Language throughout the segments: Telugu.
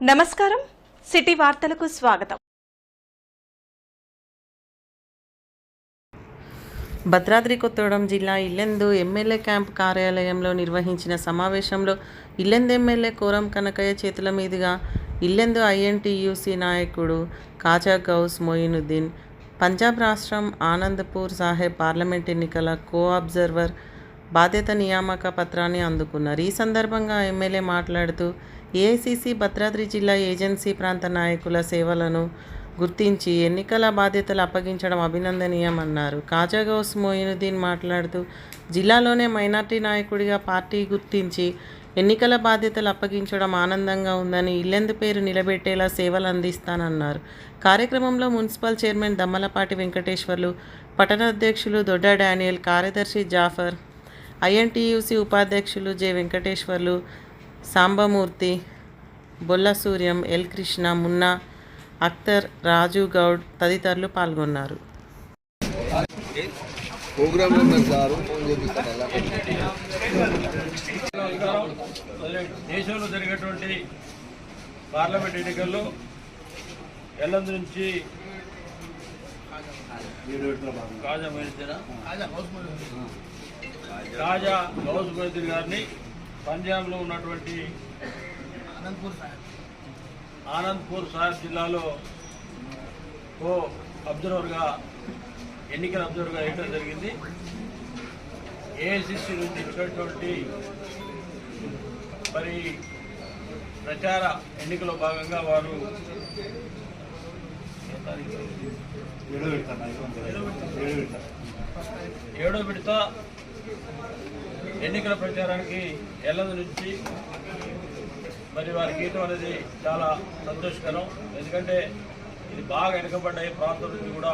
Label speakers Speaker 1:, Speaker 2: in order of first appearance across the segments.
Speaker 1: నమస్కారం. సిటీ వార్తలకు స్వాగతం.
Speaker 2: భద్రాద్రి కొత్తగూడెం జిల్లా ఇల్లెందు ఎమ్మెల్యే క్యాంప్ కార్యాలయంలో నిర్వహించిన సమావేశంలో ఇల్లెందు ఎమ్మెల్యే కోరం కనకయ్య చేతుల మీదుగా ఇల్లెందు ఐఎన్టీయూసీ నాయకుడు కాజా గౌస్ మొయినుద్దీన్ పంజాబ్ రాష్ట్రం ఆనందపూర్ సాహెబ్ పార్లమెంట్ ఎన్నికల కో అబ్జర్వర్ బాధ్యత నియామక పత్రాన్ని అందుకున్నారు. ఈ సందర్భంగా ఎమ్మెల్యే మాట్లాడుతూ ఏఐసిసి భద్రాద్రి జిల్లా ఏజెన్సీ ప్రాంత నాయకుల సేవలను గుర్తించి ఎన్నికల బాధ్యతలు అప్పగించడం అభినందనీయమన్నారు. కాజాగౌస్ మొయినుద్దీన్ మాట్లాడుతూ జిల్లాలోనే మైనార్టీ నాయకుడిగా పార్టీ గుర్తించి ఎన్నికల బాధ్యతలు అప్పగించడం ఆనందంగా ఉందని ఇల్లెందు పేరు నిలబెట్టేలా సేవలు అందిస్తానన్నారు. కార్యక్రమంలో మున్సిపల్ చైర్మన్ దమ్మలపాటి వెంకటేశ్వర్లు పట్టణ అధ్యక్షులు దొడ్డ డానియల్ కార్యదర్శి జాఫర్ ఐఎన్టీయూసీ ఉపాధ్యక్షులు జె వెంకటేశ్వర్లు సాంబమూర్తి బొల్ల సూర్యం ఎల్ కృష్ణ మున్నా అఖ్తర్ రాజు గౌడ్ తదితరులు పాల్గొన్నారు
Speaker 3: దేశంలో జరిగేటువంటి పార్లమెంట్ ఎన్నికల్లో ఎల్లందు నుంచి కాజా మైనుద్దీనా? కాజా గౌస్ మైనుద్దీన్ గారిని పంజాబ్లో ఉన్నటువంటి ఆనంద్పూర్ సాహెబ్ జిల్లాలో ఓ అబ్జర్వర్గా ఎన్నికల అబ్జర్వర్గా వేయడం జరిగింది. ఏఐసిసి నుంచి ఇచ్చినటువంటి మరి ప్రచార ఎన్నికలో భాగంగా వారు ఏడో విడత. ఎన్నికల ప్రచారానికి ఎల్లది నుంచి మరి వారి గీతం అనేది చాలా సంతోషకరం. ఎందుకంటే ఇది బాగా వెనుకబడ్డ ఈ ప్రాంతం నుంచి కూడా.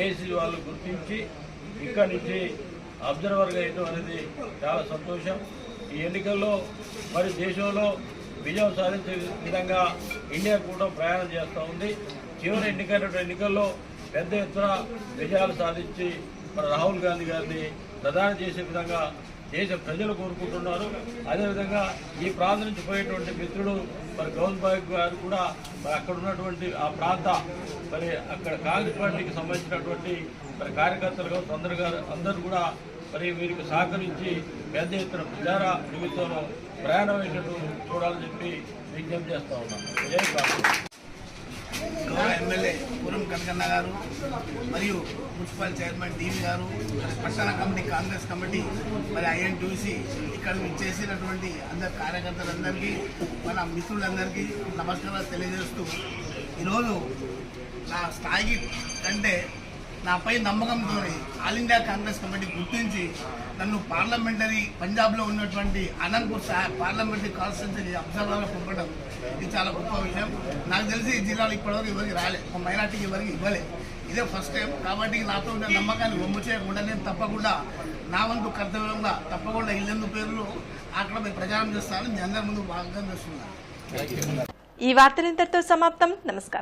Speaker 3: ఏసీ వాళ్ళు గుర్తించి ఇక్కడి నుంచి అబ్జర్వర్గా వేయడం అనేది చాలా సంతోషం. ఈ ఎన్నికల్లో మరి దేశంలో విజయం సాధించే విధంగా ఇండియా కూడా ప్రయాణం చేస్తూ ఉంది. చివరి ఎన్నికైనటువంటి ఎన్నికల్లో పెద్ద ఎత్తున విజయాలు సాధించి మన రాహుల్ గాంధీ గారిని ప్రధాని చేసే విధంగా దేశ ప్రజలు కోరుకుంటున్నారు. అదేవిధంగా ఈ ప్రాంతం నుంచి పోయేటువంటి మిత్రుడు మరి గౌన్ బాయ్ గారు కూడా మరి అక్కడ ఉన్నటువంటి ఆ ప్రాంత మరి అక్కడ కాంగ్రెస్ పార్టీకి సంబంధించినటువంటి మరి కార్యకర్తలు కావచ్చు గారు అందరూ కూడా మరి వీరికి సహకరించి పెద్ద ఎత్తున ప్రచార నిమిత్తంలో ప్రయాణం అయ్యేటట్టు చూడాలని చెప్పి విజ్ఞప్తి చేస్తా ఉన్నాను జై
Speaker 4: కనకన్న గారు మరియు మున్సిపల్ చైర్మన్ డివి గారు పట్టణ కమిటీ కాంగ్రెస్ కమిటీ మరి ఐఎన్టీసీ ఇక్కడ విచ్చేసినటువంటి అందరి కార్యకర్తలందరికీ మన మిత్రులందరికీ నమస్కారాలు తెలియజేస్తూ ఈరోజు నా స్థాయికి కంటే నాపై నమ్మకంతో ఆల్ ఇండియా కాంగ్రెస్ కమిటీ గుర్తించి నన్ను పార్లమెంటరీ పంజాబ్లో ఉన్నటువంటి అనంతపూర్ పార్లమెంటరీ కాన్స్టిట్యూన్సీ అబ్జర్వర్గా పంపడం ఇది చాలా గొప్ప విషయం. నాకు తెలిసి ఈ జిల్లాలో ఇప్పటివరకు ఎవరికి రాలే. ఒక మైనార్టీకి ఎవరికి ఇవ్వలే. ఇదే ఫస్ట్ టైం కాబట్టి నాతో ఉన్న నమ్మకాన్ని బొమ్మ చేయకుండా నేను తప్పకుండా నా వంతు కర్తవ్యంగా తప్పకుండా ఇల్లెందు పేర్లు అక్కడ మేము ప్రచారం చేస్తానని మీ అందరి ముందు భాగంగా చేస్తున్నాను.
Speaker 1: ఈ వార్తలు ఇంతటితో సమాప్తం. నమస్కారం.